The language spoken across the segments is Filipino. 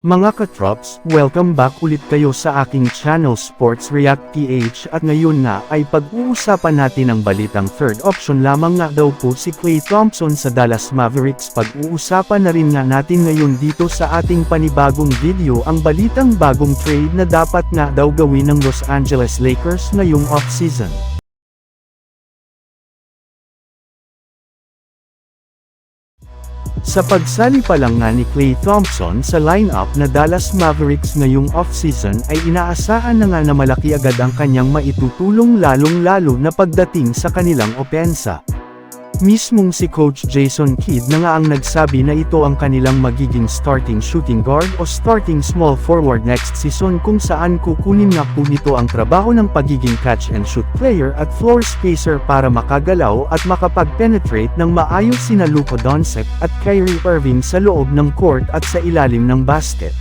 Mga katrops, welcome back ulit kayo sa aking channel Sports React PH at ngayon nga ay pag-uusapan natin ang balitang third option lamang nga daw po si Klay Thompson sa Dallas Mavericks. Pag-uusapan na rin nga natin ngayon dito sa ating panibagong video ang balitang bagong trade na dapat nga daw gawin ng Los Angeles Lakers ngayong off-season. Sa pagsali pa lang nga ni Klay Thompson sa lineup na Dallas Mavericks ngayong offseason ay inaasahan na nga na malaki agad ang kanyang maitutulong lalong-lalo na pagdating sa kanilang opensa. Mismong si Coach Jason Kidd na nga ang nagsabi na ito ang kanilang magiging starting shooting guard o starting small forward next season kung saan kukunin nga po nito ang trabaho ng pagiging catch and shoot player at floor spacer para makagalaw at makapag-penetrate ng maayos sina Luka Doncic at Kyrie Irving sa loob ng court at sa ilalim ng basket.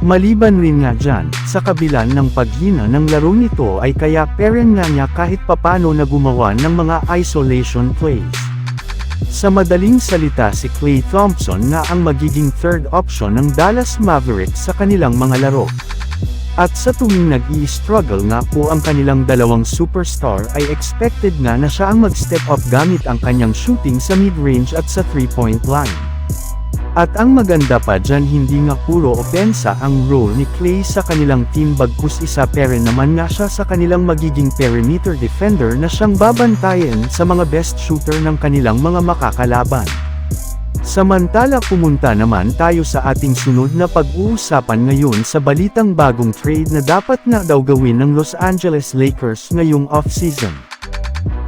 Maliban rin nga dyan, sa kabila ng paghina ng laro nito ay kaya peren nga niya kahit papano na gumawa ng mga isolation plays. Sa madaling salita si Klay Thompson nga ang magiging third option ng Dallas Mavericks sa kanilang mga laro. At sa tuwing nag-i-struggle nga po ang kanilang dalawang superstar ay expected nga na siya ang mag-step up gamit ang kanyang shooting sa mid-range at sa 3-point line. At ang maganda pa dyan hindi nga puro opensa ang role ni Clay sa kanilang team bagkus isa pere naman nga siya sa kanilang magiging perimeter defender na siyang babantayan sa mga best shooter ng kanilang mga makakalaban. Samantala pumunta naman tayo sa ating sunod na pag-uusapan ngayon sa balitang bagong trade na dapat nga daw gawin ng Los Angeles Lakers ngayong off-season.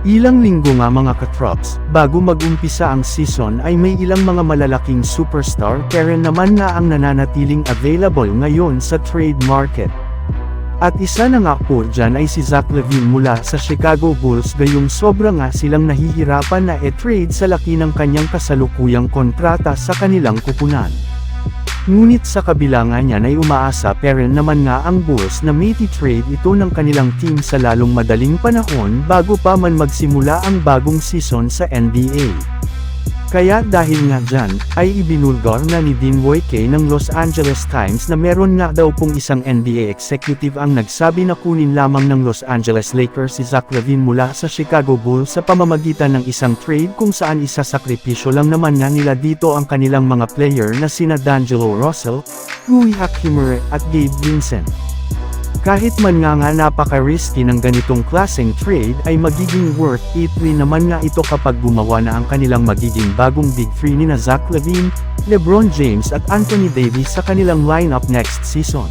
Ilang linggo nga mga katrops, bago mag-umpisa ang season ay may ilang mga malalaking superstar pero naman nga ang nananatiling available ngayon sa trade market. At isa na nga po dyan ay si Zach Levine mula sa Chicago Bulls gayong sobra nga silang nahihirapan na e-trade sa laki ng kanyang kasalukuyang kontrata sa kanilang kupunan. Ngunit sa kabila nga niyan ay umaasa pero naman nga ang Bulls na may trade ito ng kanilang team sa lalong madaling panahon bago pa man magsimula ang bagong season sa NBA. Kaya dahil nga dyan, ay ibinulgar na ni Dean Woike ng Los Angeles Times na meron nga daw pong isang NBA executive ang nagsabi na kunin lamang ng Los Angeles Lakers si Zach Levine mula sa Chicago Bulls sa pamamagitan ng isang trade kung saan isasakripisyo lang naman nga nila dito ang kanilang mga player na sina D'Angelo Russell, Rui Hachimura at Gabe Vincent. Kahit man nga nga napaka-risky ng ganitong klaseng trade ay magiging worth it rin naman nga ito kapag gumawa na ang kanilang magiging bagong Big 3 ni na Zach Levine, LeBron James at Anthony Davis sa kanilang lineup next season.